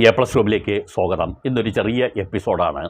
A plus ട്യൂബിലേക്ക് സ്വാഗതം. ഇന്നൊരു ചെറിയ എപ്പിസോഡാണ്.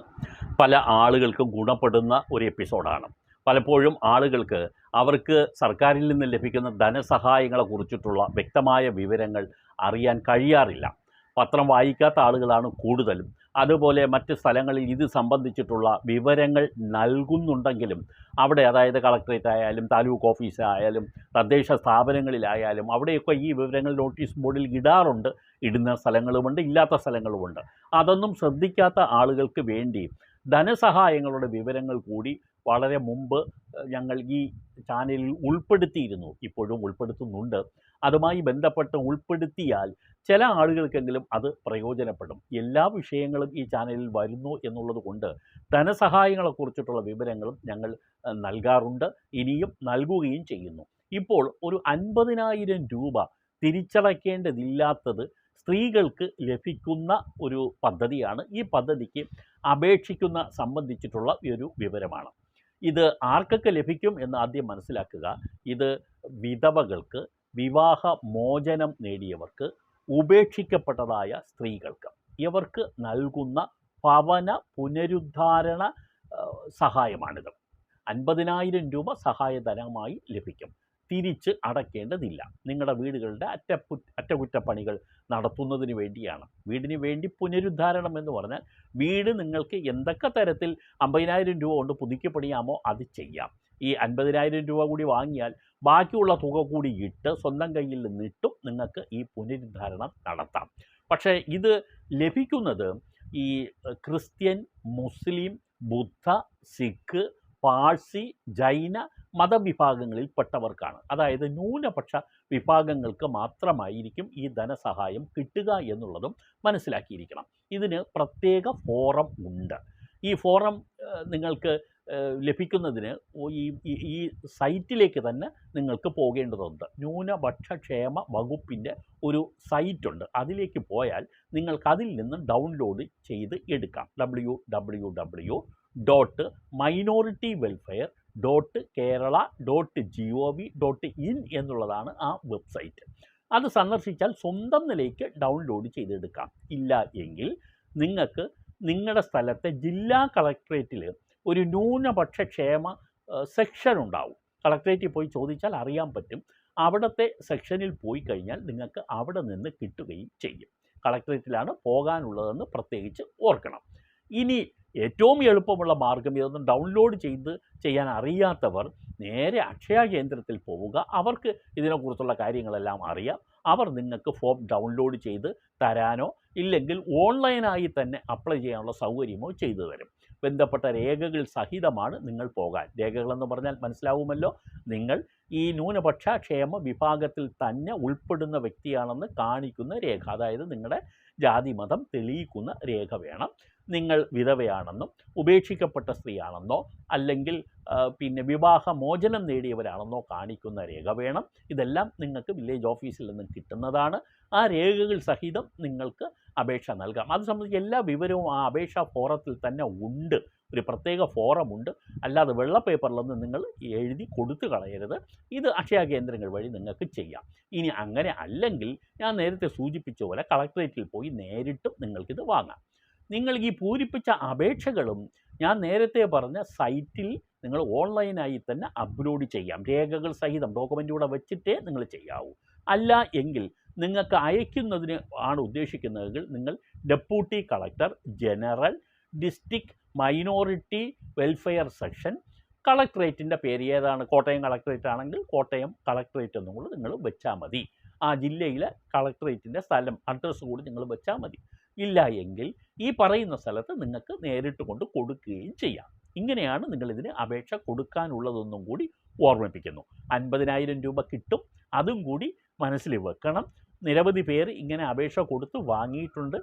പല ആളുകൾക്കും ഗുണപ്പെടുന്ന ഒരു എപ്പിസോഡാണ്. പലപ്പോഴും ആളുകൾക്ക് അവർക്ക് സർക്കാരിൽ നിന്ന് ലഭിക്കുന്ന ധനസഹായങ്ങളെ കുറിച്ചിട്ടുള്ള വ്യക്തമായ വിവരങ്ങൾ അറിയാൻ കഴിയാറില്ല. പത്രം വായിക്കാത്ത ആളുകളാണ് കൂടുതലും. അതുപോലെ മറ്റ് സ്ഥലങ്ങളിൽ ഇത് സംബന്ധിച്ചിട്ടുള്ള വിവരങ്ങൾ നൽകുന്നുണ്ടെങ്കിലും അവിടെ അതായത് കളക്ട്രേറ്റ് ആയാലും താലൂക്ക് ഓഫീസായാലും തദ്ദേശ സ്ഥാപനങ്ങളിലായാലും അവിടെയൊക്കെ ഈ വിവരങ്ങൾ നോട്ടീസ് ബോർഡിൽ ഇടാറുണ്ട്. ഇടുന്ന സ്ഥലങ്ങളുമുണ്ട് ഇല്ലാത്ത സ്ഥലങ്ങളുമുണ്ട്. അതൊന്നും ശ്രദ്ധിക്കാത്ത ആളുകൾക്ക് വേണ്ടി ധനസഹായങ്ങളുടെ വിവരങ്ങൾ കൂടി വളരെ മുമ്പ് ഞങ്ങൾ ഈ ചാനലിൽ ഉൾപ്പെടുത്തിയിരുന്നു. ഇപ്പോഴും ഉൾപ്പെടുത്തുന്നുണ്ട്. അതുമായി ബന്ധപ്പെട്ട് ഉൾപ്പെടുത്തിയാൽ ചില ആളുകൾക്കെങ്കിലും അത് പ്രയോജനപ്പെടും. എല്ലാ വിഷയങ്ങളും ഈ ചാനലിൽ വരുന്നു എന്നുള്ളത് കൊണ്ട് ധനസഹായങ്ങളെക്കുറിച്ചിട്ടുള്ള വിവരങ്ങളും ഞങ്ങൾ നൽകാറുണ്ട്. ഇനിയും നൽകുകയും ചെയ്യുന്നു. ഇപ്പോൾ ഒരു അൻപതിനായിരം രൂപ തിരിച്ചടയ്ക്കേണ്ടതില്ലാത്തത് സ്ത്രീകൾക്ക് ലഭിക്കുന്ന ഒരു പദ്ധതിയാണ്. ഈ പദ്ധതിക്ക് അപേക്ഷിക്കുന്ന സംബന്ധിച്ചിട്ടുള്ള ഒരു വിവരമാണ്. ഇത് ആർക്കൊക്കെ ലഭിക്കും എന്ന് ആദ്യം മനസ്സിലാക്കുക. ഇത് വിധവകൾക്ക് വിവാഹ മോചനം നേടിയവർക്ക് ഉപേക്ഷിക്കപ്പെട്ടതായ സ്ത്രീകൾക്ക്. ഇവർക്ക് നൽകുന്ന ഭവന പുനരുദ്ധാരണ സഹായമാണിത്. അൻപതിനായിരം രൂപ സഹായധനമായി ലഭിക്കും. തിരിച്ച് അടയ്ക്കേണ്ടതില്ല നിങ്ങളുടെ വീടുകളുടെ അറ്റപ്പു അറ്റകുറ്റപ്പണികൾ നടത്തുന്നതിന് വേണ്ടിയാണ്. വീടിന് വേണ്ടി പുനരുദ്ധാരണം എന്ന് പറഞ്ഞാൽ വീട് നിങ്ങൾക്ക് എന്തൊക്കെ തരത്തിൽ അമ്പതിനായിരം രൂപ കൊണ്ട് പുതുക്കിപ്പണിയാമോ അത് ചെയ്യാം. ഈ അൻപതിനായിരം രൂപ കൂടി വാങ്ങിയാൽ ബാക്കിയുള്ള തുക കൂടി ഇട്ട് സ്വന്തം കയ്യിൽ നിന്നിട്ടും നിങ്ങൾക്ക് ഈ പുനരുദ്ധാരണം നടത്താം. പക്ഷേ ഇത് ലഭിക്കുന്നത് ഈ ക്രിസ്ത്യൻ മുസ്ലിം ബുദ്ധ സിഖ് പാഴ്സി ജൈന മതവിഭാഗങ്ങളിൽ പെട്ടവർക്കാണ് അതായത് ന്യൂനപക്ഷ വിഭാഗങ്ങൾക്ക് മാത്രമായിരിക്കും ഈ ധനസഹായം കിട്ടുക എന്നുള്ളതും മനസ്സിലാക്കിയിരിക്കണം. ഇതിന് പ്രത്യേക ഫോറം ഉണ്ട്. ഈ ഫോറം നിങ്ങൾക്ക് ലഭിക്കുന്നതിന് ഈ ഈ- ഈ സൈറ്റിലേക്ക് തന്നെ നിങ്ങൾക്ക് പോകേണ്ടതുണ്ട്. ന്യൂനപക്ഷക്ഷേമ വകുപ്പിന്റെ ഒരു സൈറ്റുണ്ട്. അതിലേക്ക് പോയാൽ നിങ്ങൾക്ക് അതിൽ നിന്ന് ഡൗൺലോഡ് ചെയ്ത് എടുക്കാം. W W W dot minority welfare dot Kerala dot G O V dot in എന്നുള്ളതാണ് ആ വെബ്സൈറ്റ് അത് സന്ദർശിച്ചാൽ സ്വന്തം നിലയ്ക്ക് ഡൗൺലോഡ് ചെയ്തെടുക്കാം. ഇല്ല എങ്കിൽ നിങ്ങൾക്ക് നിങ്ങളുടെ സ്ഥലത്തെ ജില്ലാ കളക്ട്രേറ്റിൽ ഒരു ന്യൂനപക്ഷ ക്ഷേമ സെക്ഷൻ ഉണ്ടാവും. കളക്ട്രേറ്റിൽ പോയി ചോദിച്ചാൽ അറിയാൻ പറ്റും. അവിടുത്തെ സെക്ഷനിൽ പോയി കഴിഞ്ഞാൽ നിങ്ങൾക്ക് അവിടെ നിന്ന് കിട്ടുകയും ചെയ്യും. കളക്ട്രേറ്റിലാണ് പോകാനുള്ളതെന്ന് പ്രത്യേകിച്ച് ഓർക്കണം. ഇനി ഏറ്റവും എളുപ്പമുള്ള മാർഗം ഇതൊന്നും ഡൗൺലോഡ് ചെയ്ത് ചെയ്യാൻ അറിയാത്തവർ നേരെ അക്ഷയ കേന്ദ്രത്തിൽ പോവുക. അവർക്ക് ഇതിനെക്കുറിച്ചുള്ള കാര്യങ്ങളെല്ലാം അറിയാം. അവർ നിങ്ങൾക്ക് ഫോം ഡൗൺലോഡ് ചെയ്ത് തരാനോ ഇല്ലെങ്കിൽ ഓൺലൈനായി തന്നെ അപ്ലൈ ചെയ്യാനുള്ള സൗകര്യമോ ചെയ്തു തരും. ബന്ധപ്പെട്ട രേഖകൾ സഹിതമാണ് നിങ്ങൾ പോകാൻ. രേഖകളെന്ന് പറഞ്ഞാൽ മനസ്സിലാവുമല്ലോ. നിങ്ങൾ ഈ ന്യൂനപക്ഷ ക്ഷേമ വിഭാഗത്തിൽ തന്നെ ഉൾപ്പെടുന്ന വ്യക്തിയാണെന്ന് കാണിക്കുന്ന രേഖ. അതായത് നിങ്ങളുടെ ജാതി മതം തെളിയിക്കുന്ന രേഖ വേണം. നിങ്ങൾ വിധവയാണെന്നും ഉപേക്ഷിക്കപ്പെട്ട സ്ത്രീയാണെന്നോ അല്ലെങ്കിൽ പിന്നെ വിവാഹമോചനം നേടിയവരാണെന്നോ കാണിക്കുന്ന രേഖ വേണം. ഇതെല്ലാം നിങ്ങൾക്ക് വില്ലേജ് ഓഫീസിൽ നിന്നും കിട്ടുന്നതാണ്. ആ രേഖകൾ സഹിതം നിങ്ങൾക്ക് അപേക്ഷ നൽകാം. അത് സംബന്ധിച്ച് എല്ലാ വിവരവും ആ അപേക്ഷാ ഫോറത്തിൽ തന്നെ ഉണ്ട്. ഒരു പ്രത്യേക ഫോറമുണ്ട്. അല്ലാതെ വെള്ള പേപ്പറിലൊന്നും നിങ്ങൾ എഴുതി കൊടുത്തു കളയരുത്. ഇത് അക്ഷയ കേന്ദ്രങ്ങൾ വഴി നിങ്ങൾക്ക് ചെയ്യാം. ഇനി അങ്ങനെ അല്ലെങ്കിൽ ഞാൻ നേരത്തെ സൂചിപ്പിച്ച പോലെ കളക്ടറേറ്റിൽ പോയി നേരിട്ടും നിങ്ങൾക്കിത് വാങ്ങാം. നിങ്ങൾ ഈ പൂരിപ്പിച്ച അപേക്ഷകളും ഞാൻ നേരത്തെ പറഞ്ഞ സൈറ്റിൽ നിങ്ങൾ ഓൺലൈനായി തന്നെ അപ്ലോഡ് ചെയ്യാം. രേഖകൾ സഹിതം ഡോക്യുമെന്റ് കൂടെ വെച്ചിട്ടേ നിങ്ങൾ ചെയ്യാവൂ. അല്ല എങ്കിൽ നിങ്ങൾക്ക് അയക്കുന്നതിന് ആണ് ഉദ്ദേശിക്കുന്നതെങ്കിൽ നിങ്ങൾ deputy collector general district minority welfare section കളക്ട്രേറ്റിന്റെ പേര് ഏതാണ്? കോട്ടയം കളക്ട്രേറ്റ് ആണെങ്കിൽ കോട്ടയം കളക്ട്രേറ്റ് എന്നും കൂടെ നിങ്ങൾ വെച്ചാൽ മതി. ആ ജില്ലയിലെ കളക്ട്രേറ്റിന്റെ സ്ഥലം അഡ്രസ്സ് കൂടി നിങ്ങൾ വെച്ചാൽ മതി. ഇല്ല എങ്കിൽ ഈ പറയുന്ന സ്ഥലത്ത് നിങ്ങൾക്ക് നേരിട്ട് കൊണ്ട് കൊടുക്കുകയും ചെയ്യാം. ഇങ്ങനെയാണ് നിങ്ങളിതിന് അപേക്ഷ കൊടുക്കാനുള്ളതെന്നും കൂടി ഓർമ്മിപ്പിക്കുന്നു. അൻപതിനായിരം രൂപ കിട്ടും. അതും കൂടി മനസ്സിൽ വെക്കണം. നിരവധി പേര് ഇങ്ങനെ അപേക്ഷ കൊടുത്ത് വാങ്ങിയിട്ടുണ്ട്.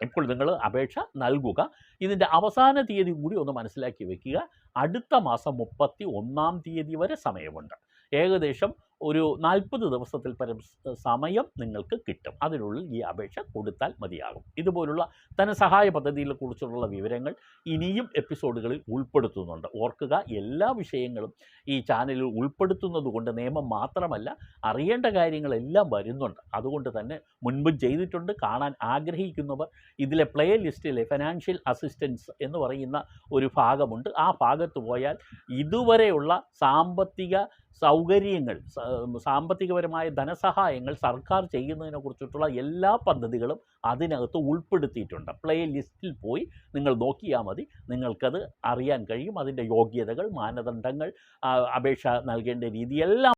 ഇപ്പോൾ നിങ്ങൾ അപേക്ഷ നൽകുക. ഇതിന്റെ അവസാന തീയതി കൂടി ഒന്ന് മനസ്സിലാക്കി വെക്കുക. അടുത്ത മാസം മുപ്പത്തി ഒന്നാം തീയതി വരെ സമയമുണ്ട്. ഏകദേശം ഒരു നാൽപ്പത് ദിവസത്തിൽ പരം സമയം നിങ്ങൾക്ക് കിട്ടും. അതിനുള്ളിൽ ഈ അപേക്ഷ കൊടുത്താൽ മതിയാകും. ഇതുപോലുള്ള ധനസഹായ പദ്ധതികളെ കുറിച്ചുള്ള വിവരങ്ങൾ ഇനിയും എപ്പിസോഡുകളിൽ ഉൾപ്പെടുത്തുന്നുണ്ട്. ഓർക്കുക എല്ലാ വിഷയങ്ങളും ഈ ചാനലിൽ ഉൾപ്പെടുത്തുന്നത് കൊണ്ട് നിയമം മാത്രമല്ല അറിയേണ്ട കാര്യങ്ങളെല്ലാം വരുന്നുണ്ട്. അതുകൊണ്ട് തന്നെ മുൻപ് ചെയ്തിട്ടുണ്ട്. കാണാൻ ആഗ്രഹിക്കുന്നവർ ഇതിലെ പ്ലേ ലിസ്റ്റിലെ ഫിനാൻഷ്യൽ അസിസ്റ്റൻസ് എന്ന് പറയുന്ന ഒരു ഭാഗമുണ്ട്. ആ ഭാഗത്ത് പോയാൽ ഇതുവരെയുള്ള സാമ്പത്തിക സൗകര്യങ്ങൾ സാമ്പത്തികപരമായ ധനസഹായങ്ങൾ സർക്കാർ ചെയ്യുന്നതിനെ കുറിച്ചിട്ടുള്ള എല്ലാ പദ്ധതികളും അതിനകത്ത് ഉൾപ്പെടുത്തിയിട്ടുണ്ട്. പ്ലേ ലിസ്റ്റിൽ പോയി നിങ്ങൾ നോക്കിയാൽ മതി. നിങ്ങൾക്കത് അറിയാൻ കഴിയും. അതിന്റെ യോഗ്യതകൾ മാനദണ്ഡങ്ങൾ അപേക്ഷ നൽകേണ്ട രീതി എല്ലാം